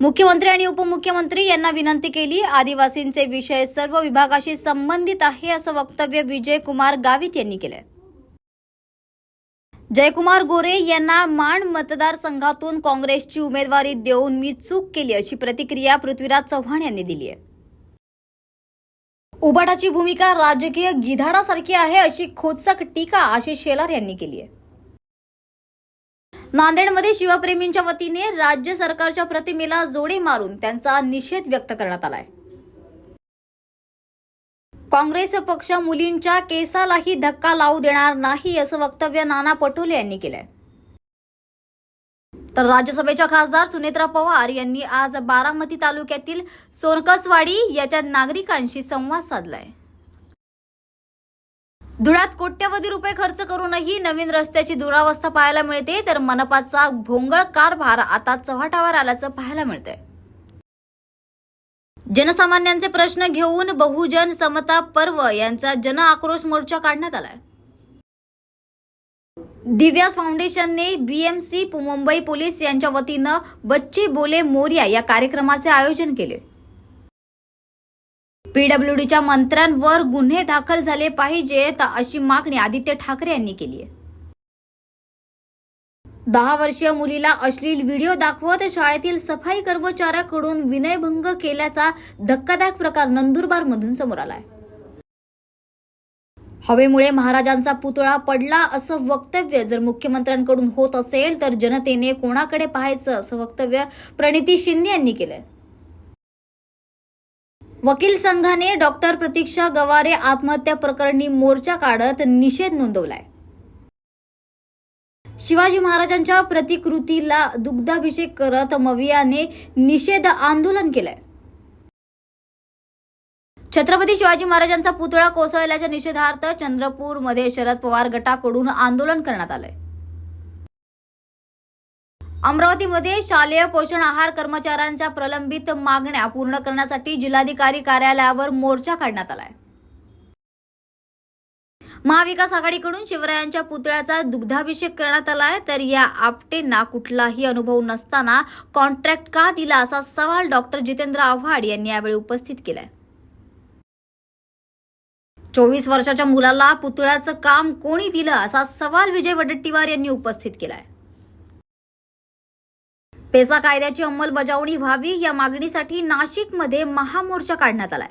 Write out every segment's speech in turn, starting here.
मुख्यमंत्री आणि उपमुख्यमंत्री यांना विनंती केली. आदिवासींचे विषय सर्व विभागाशी संबंधित आहे असं वक्तव्य विजय कुमार गावित यांनी केलंय. जयकुमार गोरे यांना माण मतदारसंघातून काँग्रेसची उमेदवारी देऊन मी चूक केली अशी प्रतिक्रिया पृथ्वीराज चव्हाण यांनी दिली आहे. उबाटाची भूमिका राजकीय गिधाडासारखी आहे अशी खोचक टीका आशिष शेलार यांनी केली आहे. नांदेडमध्ये शिवप्रेमींच्या वतीने राज्य सरकारच्या प्रतिमेला जोडे मारून त्यांचा निषेध व्यक्त करण्यात आलाय. काँग्रेस पक्ष मुलींच्या केसालाही धक्का लावू देणार नाही असं वक्तव्य नाना पटोले यांनी केलंय. तर राज्यसभेच्या खासदार सुनेत्रा पवार यांनी आज बारामती तालुक्यातील सोनकसवाडी याच्या नागरिकांशी संवाद साधलाय. धुळ्यात कोट्यवधी रुपये खर्च करूनही नवीन रस्त्याची दुरावस्था पाहायला मिळते तर मनपाचा भोंगळ कारभार आता चव्हाटावर आल्याचं पाहायला मिळतंय. जनसामान्यांचे प्रश्न घेऊन बहुजन समता पर्व यांचा जन आक्रोश मोर्चा काढण्यात आलाय. दिव्यास फाउंडेशनने बीएमसी मुंबई पोलीस यांच्या वतीनं बच्चे बोले मोर्या या कार्यक्रमाचे आयोजन केले. पीडब्ल्यूडीच्या मंत्र्यांवर गुन्हे दाखल झाले पाहिजेत अशी मागणी आदित्य ठाकरे यांनी केली आहे. दहा वर्षीय मुलीला अश्लील व्हिडिओ दाखवत शाळेतील सफाई कर्मचाऱ्याकडून विनयभंग केल्याचा धक्कादायक प्रकार नंदुरबार मधून समोर आलाय. हवेमुळे महाराजांचा पुतळा पडला असं वक्तव्य जर मुख्यमंत्र्यांकडून होत असेल तर जनतेने कोणाकडे पाहायचं असं वक्तव्य प्रणिती शिंदे यांनी केलंय. वकील संघाने डॉक्टर प्रतीक्षा गवारे आत्महत्या प्रकरणी मोर्चा काढत निषेध नोंदवलाय. शिवाजी महाराजांच्या प्रतिकृतीला दुग्धाभिषेक करत मवियाने निषेध आंदोलन केलंय. छत्रपती शिवाजी महाराजांचा पुतळा कोसळल्याच्या निषेधार्थ चंद्रपूरमध्ये शरद पवार गटाकडून आंदोलन करण्यात आलंय. अमरावतीमध्ये शालेय पोषण आहार कर्मचाऱ्यांच्या प्रलंबित मागण्या पूर्ण करण्यासाठी जिल्हाधिकारी कार्यालयावर मोर्चा काढण्यात आलाय. महाविकास आघाडीकडून शिवरायांच्या पुतळ्याचा दुग्धाभिषेक करण्यात आलाय. तर या आपटेंना कुठलाही अनुभव नसताना कॉन्ट्रॅक्ट का दिला असा सवाल डॉक्टर जितेंद्र आव्हाड यांनी यावेळी उपस्थित केलाय. चोवीस वर्षाच्या मुलाला पुतळ्याचं काम कोणी दिलं असा सवाल विजय वडेट्टीवार यांनी उपस्थित केलाय. पेसा कायद्याची अंमलबजावणी व्हावी या मागणीसाठी नाशिकमध्ये महामोर्चा काढण्यात आलाय.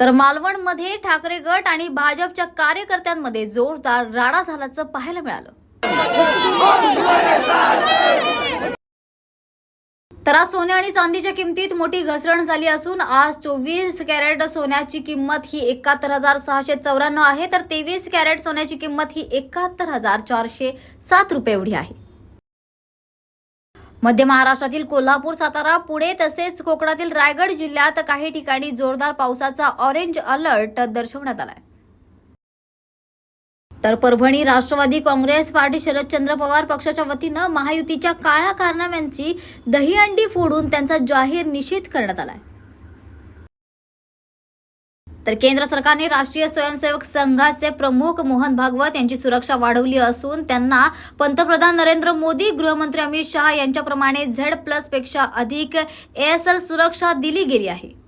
तर मालवणमध्ये ठाकरे गट आणि भाजपच्या कार्यकर्त्यांमध्ये जोरदार राडा झाल्याचं पाहायला मिळालं. तर आज सोने आणि चांदीच्या किमतीत मोठी घसरण झाली असून आज चोवीस कॅरेट सोन्याची किंमत ही एकाहत्तर हजार सहाशे चौऱ्याण्णव आहे. तर तेवीस कॅरेट सोन्याची किंमत ही एकाहत्तर हजार चारशे सात रुपये एवढी आहे. मध्य महाराष्ट्रातील कोल्हापूर सातारा पुणे तसेच कोकणातील रायगड जिल्ह्यात काही ठिकाणी जोरदार पावसाचा ऑरेंज अलर्ट दर्शवण्यात आलाय. तर परभणी राष्ट्रवादी काँग्रेस पार्टी शरदचंद्र पवार पक्षाच्या वतीनं महायुतीच्या काळ्या कारनाम्यांची दहीहंडी फोडून त्यांचा जाहीर निषेध करण्यात आलाय. तर केंद्र सरकारने राष्ट्रीय स्वयंसेवक संघाचे प्रमुख मोहन भागवत यांची सुरक्षा वाढवली असून त्यांना पंतप्रधान नरेंद्र मोदी गृहमंत्री अमित शहा यांच्याप्रमाणे झेड प्लसपेक्षा अधिक एएसएल सुरक्षा दिली गेली आहे.